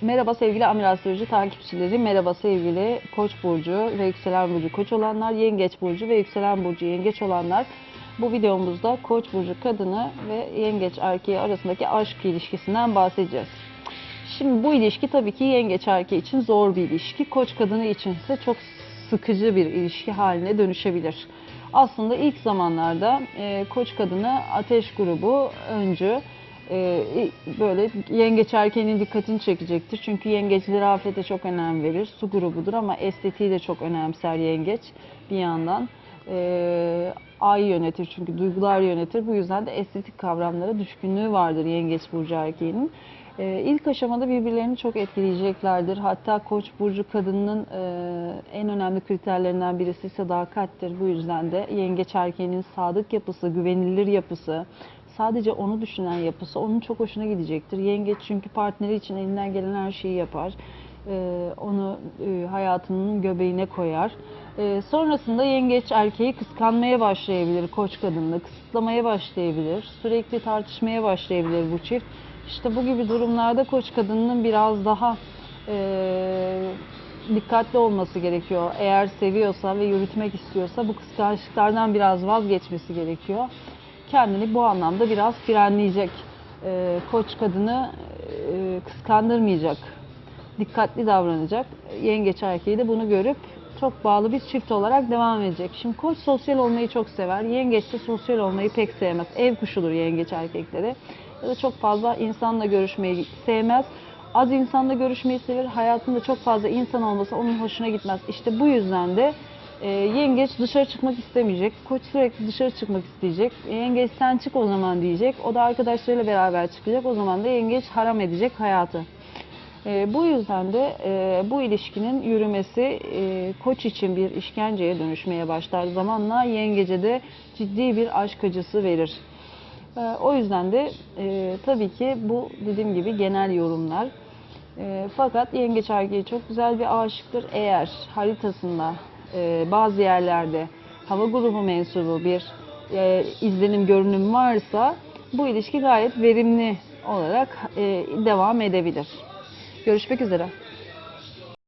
Merhaba sevgili Amiral Sözcü takipçileri, merhaba sevgili Koç burcu ve yükselen burcu Koç olanlar, Yengeç burcu ve yükselen burcu Yengeç olanlar. Bu videomuzda Koç burcu kadını ve Yengeç erkeği arasındaki aşk ilişkisinden bahsedeceğiz. Şimdi bu ilişki tabii ki Yengeç erkeği için zor bir ilişki, Koç kadını için ise çok sıkıcı bir ilişki haline dönüşebilir. Aslında ilk zamanlarda e, Koç kadını ateş grubu öncü e, böyle yengeç erkeğinin dikkatini çekecektir. Çünkü yengeç zirafete çok önem verir. Su grubudur ama estetiği de çok önemser yengeç bir yandan. E, ay yönetir çünkü duygular yönetir. Bu yüzden de estetik kavramlara düşkünlüğü vardır yengeç burcu erkeğinin. E, ilk aşamada birbirlerini çok etkileyeceklerdir. Hatta Koç burcu kadının e, en önemli kriterlerinden birisi sadakattir. Bu yüzden de yengeç erkeğinin sadık yapısı, güvenilir yapısı, sadece onu düşünen yapısı onun çok hoşuna gidecektir. Yengeç çünkü partneri için elinden gelen her şeyi yapar. Ee, onu e, hayatının göbeğine koyar. Ee, sonrasında yengeç erkeği kıskanmaya başlayabilir koç kadınla, kısıtlamaya başlayabilir, sürekli tartışmaya başlayabilir bu çift. İşte bu gibi durumlarda koç kadının biraz daha e, dikkatli olması gerekiyor. Eğer seviyorsa ve yürütmek istiyorsa bu kıskançlıklardan biraz vazgeçmesi gerekiyor kendini bu anlamda biraz frenleyecek. Ee, koç kadını e, kıskandırmayacak, dikkatli davranacak. Yengeç erkeği de bunu görüp çok bağlı bir çift olarak devam edecek. Şimdi koç sosyal olmayı çok sever. Yengeç de sosyal olmayı pek sevmez. Ev kuşudur yengeç erkekleri. Ya da çok fazla insanla görüşmeyi sevmez. Az insanla görüşmeyi sever. Hayatında çok fazla insan olması onun hoşuna gitmez. İşte bu yüzden de e, yengeç dışarı çıkmak istemeyecek. Koç sürekli dışarı çıkmak isteyecek. Yengeç sen çık o zaman diyecek. O da arkadaşlarıyla beraber çıkacak. O zaman da yengeç haram edecek hayatı. E, bu yüzden de e, bu ilişkinin yürümesi e, koç için bir işkenceye dönüşmeye başlar. Zamanla yengece de ciddi bir aşk acısı verir. E, o yüzden de e, tabii ki bu dediğim gibi genel yorumlar. E, fakat yengeç erkeği çok güzel bir aşıktır. Eğer haritasında e, bazı yerlerde hava grubu mensubu bir e, izlenim görünüm varsa bu ilişki gayet verimli olarak e, devam edebilir. Görüşmek üzere.